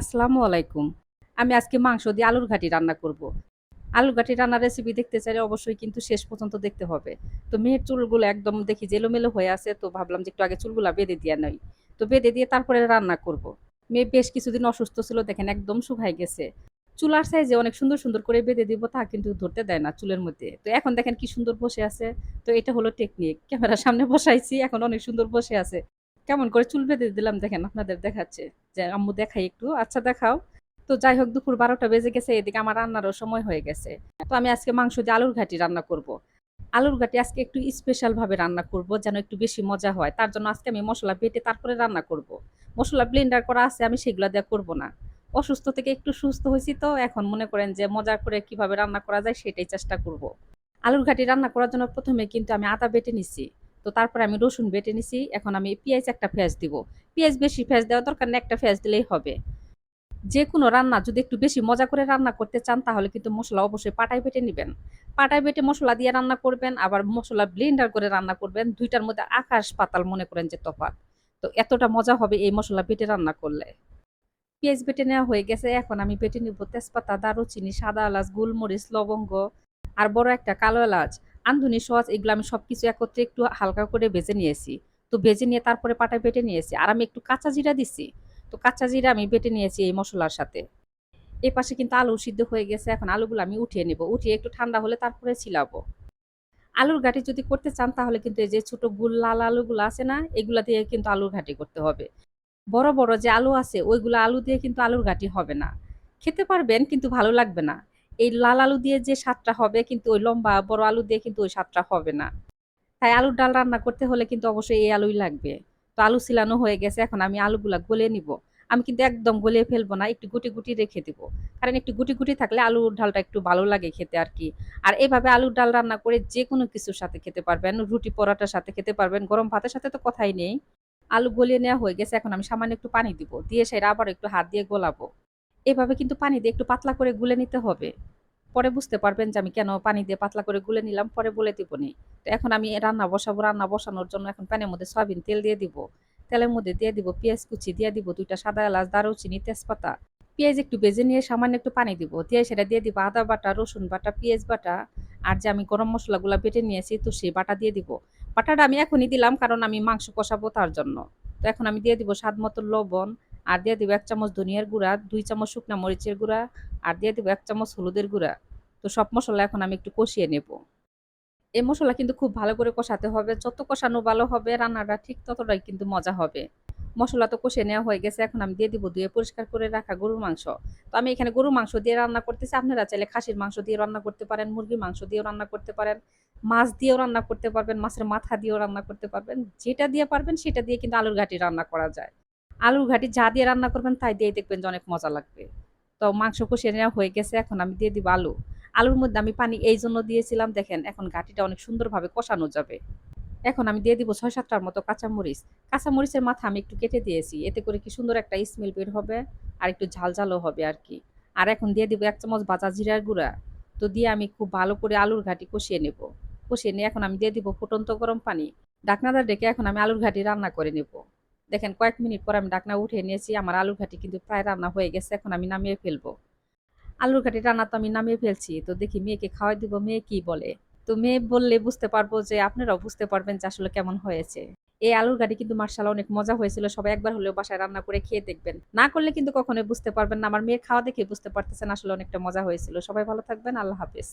আসসালামু আলাইকুম। আমি আজকে মাংস দিয়ে আলুর ঘাটি রান্না করব। আলুর ঘাটি রান্নার রেসিপি দেখতে চাইলে অবশ্যই কিন্তু শেষ পর্যন্ত দেখতে হবে। তো মেয়ের চুলগুলো একদম দেখি জেলোমেলো হয়ে আছে, তো ভাবলাম যে একটু আগে চুলগুলা বেঁধে দিয়ে নই। তো বেঁধে দিয়ে তারপরে রান্না করব। মেয়ে বেশ কিছুদিন অসুস্থ ছিল, দেখেন একদম শুকাই গেছে। চুলার সাইজে অনেক সুন্দর সুন্দর করে বেঁধে দিব, তা কিন্তু ধরতে দেয় না চুলের মধ্যে। তো এখন দেখেন কি সুন্দর বসে আছে। তো এটা হলো টেকনিক ক্যামেরার সামনে বসাইছি, এখন অনেক সুন্দর বসে আছে। কেমন করে চুল বেঁধে দিলাম দেখেন আপনাদের দেখাচ্ছে। আম্মু দেখাই একটু আচ্ছা দেখাও। তো যাই হোক দুপুর বারোটা বেজে গেছে, এদিকে আমার রান্নারও সময় হয়ে গেছে। তো আমি আজকে মাংস দিয়ে আলুর ঘাটি রান্না করব। আলুর ঘাটি আজকে একটু স্পেশাল ভাবে রান্না করব, যেন একটু বেশি মজা হয়। তার জন্য আজকে আমি মশলা বেটে তারপরে রান্না করব। মশলা ব্লেন্ডার করা আছে, আমি সেগুলো দিয়ে করব না। অসুস্থ থেকে একটু সুস্থ হয়েছি তো, এখন মনে করেন যে মজা করে কীভাবে রান্না করা যায় সেটাই চেষ্টা করব। আলুর ঘাটি রান্না করার জন্য প্রথমে কিন্তু আমি আদা বেটে নিছি। তো তারপরে আমি রসুন বেটে নিছি। এখন আমি পেঁয়াজ একটা পেঁয়াজ দিব। পেঁয়াজ বেশি, পেঁয়াজ দেওয়া দরকার না একটা পেঁয়াজ দিলেই হবে। যে কোনো রান্না, যদি একটু বেশি মজা করে রান্না করতে চান, তাহলে কিন্তু মশলা অবশ্যই পাটায় বেটে নেবেন। পাটায় বেটে মশলা দিয়ে রান্না করবেন, আবার মশলা ব্লেন্ডার করে রান্না করবেন, দুইটার মধ্যে আকাশ পাতাল মনে করেন যে তফাৎ। তো এতটা মজা হবে এই মশলা বেটে রান্না করলে। পেঁয়াজ বেটে নেওয়া হয়ে গেছে, এখন আমি বেটে নিব তেজপাতা, দারুচিনি, সাদা এলাচ, গোলমরিচ, লবঙ্গ, আর বড় একটা কালো এলাচ, আন্ধুনি সস, এগুলো আমি সব কিছু একত্রে একটু হালকা করে বেজে নিয়েছি। তো ভেজে নিয়ে তারপরে পাটায় বেটে নিয়েছি। আর আমি একটু কাঁচা জিরা দিছি। তো কাঁচা জিরা আমি বেটে নিয়েছি এই মশলার সাথে। এই পাশে কিন্তু আলু সিদ্ধ হয়ে গেছে। এখন আলুগুলো আমি উঠিয়ে নেব। উঠিয়ে একটু ঠান্ডা হলে তারপরে ছিলাবো। আলুর ঘাটি যদি করতে চান তাহলে কিন্তু এই যে ছোট গুল লাল আলুগুলো আছে না, এগুলা দিয়ে কিন্তু আলুর ঘাটি করতে হবে। বড় বড় যে আলু আছে, ওইগুলো আলু দিয়ে কিন্তু আলুর ঘাটি হবে না। খেতে পারবেন কিন্তু ভালো লাগবে না। এই লাল আলু দিয়ে যে স্বাদটা হবে কিন্তু ওই লম্বা বড় আলু দিয়ে কিন্তু ওই স্বাদটা হবে না। তাই আলুর ডাল রান্না করতে হলে কিন্তু অবশ্যই এই আলুই লাগবে। তো আলু ছিলানো হয়ে গেছে, এখন আমি আলুগুলা গলে নিব। আমি কিন্তু একদম গলিয়ে ফেলব না, একটু গুটি গুটি রেখে দিব। কারণ একটু গুটি গুটি থাকলে আলুর ডালটা একটু ভালো লাগে খেতে আর কি। আর এভাবে আলুর ডাল রান্না করে যে কোনো কিছুর সাথে খেতে পারবেন, রুটি পরোটার সাথে খেতে পারবেন, গরম ভাতের সাথে তো কথাই নেই। আলু গলিয়ে নেওয়া হয়ে গেছে, এখন আমি সামান্য একটু পানি দিব। দিয়ে সেটা আবার একটু হাত দিয়ে গোলাবো। এভাবে কিন্তু পানি দিয়ে একটু পাতলা করে গুলে নিতে হবে। পরে বুঝতে পারবেন যে আমি কেন পানি দিয়ে পাতলা করে গুলে নিলাম, পরে বলে দিব নি তো এখন আমি রান্না বসাবো, রান্না বসানোর জন্য এখন প্যানের মধ্যে সয়াবিন তেল দিয়ে দিব। তেলের মধ্যে দিয়ে দিব পেঁয়াজ কুচি, দিয়ে দিব দুইটা সাদা এলাচ, দারুচিনি, তেজপাতা। পেঁয়াজ একটু বেজে নিয়ে সামান্য একটু পানি দিব। দিয়ে সেটা দিয়ে দিব আদা বাটা, রসুন বাটা, পেঁয়াজ বাটা, আর যে আমি গরম মশলাগুলো বেটে নিয়েছি তো সেই বাটা দিয়ে দিব। বাটাটা আমি এখনই দিলাম কারণ আমি মাংস কষাবো তার জন্য। তো এখন আমি দিয়ে দিব স্বাদ মতো লবণ আর দিয়ে দিব এক চামচ ধনিয়ার গুঁড়া, দুই চামচ শুকনা মরিচের গুঁড়া, আর দিয়ে দিব এক চামচ হলুদের গুঁড়া। তো সব মশলা এখন আমি একটু কষিয়ে নেব। এই মশলা কিন্তু খুব ভালো করে কষাতে হবে। যত কষানো ভালো হবে, রান্নাটা ঠিক ততটাই কিন্তু মজা হবে। মশলা তো কষে নেওয়া হয়ে গেছে, এখন আমি দিয়ে দিব ধুয়ে পরিষ্কার করে রাখা গরুর মাংস। তো আমি এখানে গরুর মাংস দিয়ে রান্না করতেছি। আপনারা চাইলে খাসির মাংস দিয়ে রান্না করতে পারেন, মুরগির মাংস দিয়েও রান্না করতে পারেন, মাছ দিয়েও রান্না করতে পারবেন, মাছের মাথা দিয়েও রান্না করতে পারবেন, যেটা দিয়ে পারবেন সেটা দিয়ে কিন্তু আলুর ঘাটি রান্না করা যায়। আলুর ঘাটি যা দিয়ে রান্না করবেন তাই দিয়ে দেখবেন যে অনেক মজা লাগবে। তো মাংস কষিয়ে নেওয়া হয়ে গেছে, এখন আমি দিয়ে দিব আলু। আলুর মধ্যে আমি পানি এই জন্য দিয়েছিলাম, দেখেন এখন ঘাটিটা অনেক সুন্দরভাবে কষানো যাবে। এখন আমি দিয়ে দিব ছয় সাতটার মতো কাঁচামরিচ। কাঁচামরিচের মাথা আমি একটু কেটে দিয়েছি, এতে করে কি সুন্দর একটা স্মেল বের হবে আর একটু ঝাল ঝালও হবে আর কি। আর এখন দিয়ে দিব এক চামচ বাজা জিরার গুঁড়া। তো দিয়ে আমি খুব ভালো করে আলুর ঘাটি কষিয়ে নেব। কষিয়ে নিয়ে এখন আমি দিয়ে দিব ফুটন্ত গরম পানি। ডাকনাদার ডেকে এখন আমি আলুর ঘাটি রান্না করে নেব। দেখেন কয়েক মিনিট পর আমি ডাকনা উঠে নিয়েছি, আমার আলুর ঘাটি কিন্তু প্রায় রান্না হয়ে গেছে, এখন আমি নামিয়ে ফেলব। আলুর ঘাটি রান্না তো আমি নামিয়ে ফেলছি, তো দেখি মেয়েকে খাওয়াই দিব, মেয়ে কি বলে? তো মেয়ে বললে বুঝতে পারব যে আপনারাও বুঝতে পারবেন যে আসলে কেমন হয়েছে। এই আলুর ঘাটি কিন্তু মার্শাল অনেক মজা হয়েছিল, সবাই একবার হলেও বাসায় রান্না করে খেয়ে দেখবেন। না করলে কিন্তু কখনোই বুঝতে পারবেন না, আমার মেয়ের খাওয়া দেখে বুঝতে পারতেছেন আসলে অনেকটা মজা হয়েছিল। সবাই ভালো থাকবেন, আল্লাহ হাফিজ।